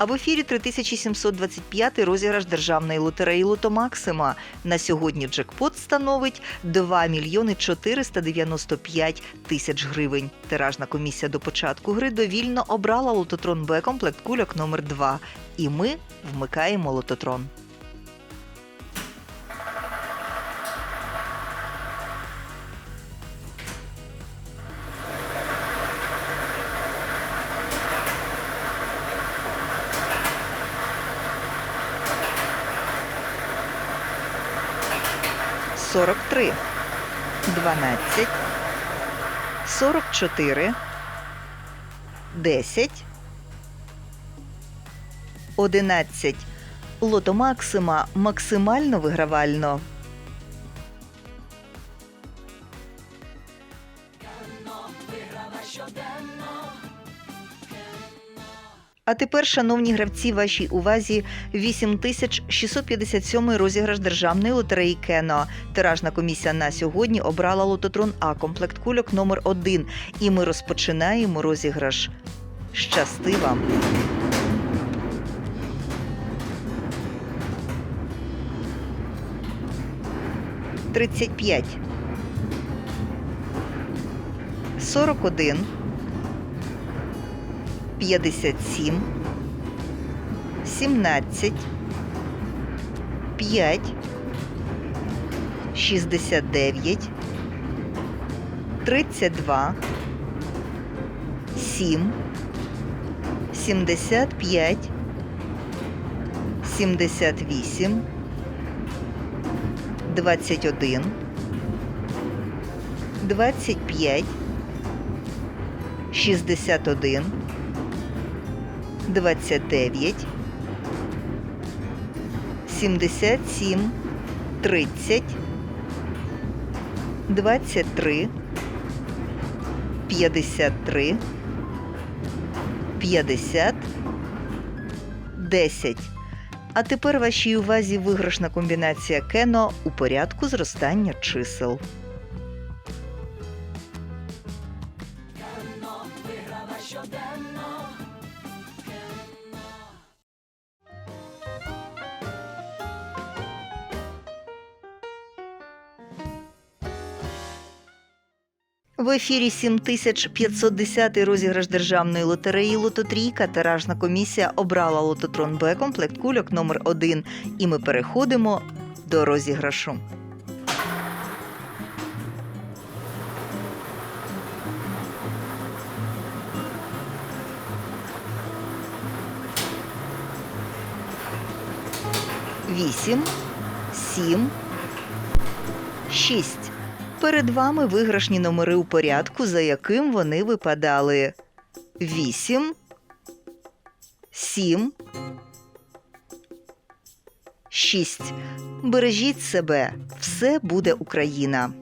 А в ефірі 3725 розіграш державної лотереї Лото Максима. На сьогодні джекпот становить 2 мільйони 495 тисяч гривень. Тиражна комісія до початку гри довільно обрала лототрон Б комплект кульок номер 2 І ми вмикаємо лототрон. Сорок три, дванадцять, сорок чотири, десять, одинадцять. Лото Максима максимально вигравально. А тепер, шановні гравці, вашій увазі 8657 розіграш державної лотереї Кено. Тиражна комісія на сьогодні обрала лототрон А комплект кульок номер 1 І ми розпочинаємо розіграш. Щасти вам! Тридцять п'ять. Сорок один. 57, 17, 5, 69, 32, 7, 75, 78, 21, 25, 61, 29, 77, 30, 23, 53, 50, 10. А тепер вашій увазі виграшна комбінація кено у порядку зростання чисел. В ефірі 7510 розіграш державної лотереї Лототрійка. Тиражна комісія обрала лототрон Б комплект кульок номер 1 І ми переходимо до розіграшу. Вісім, сім, шість. Перед вами виграшні номери у порядку, за яким вони випадали. 8, 7, 6. Бережіть себе. Все буде Україна.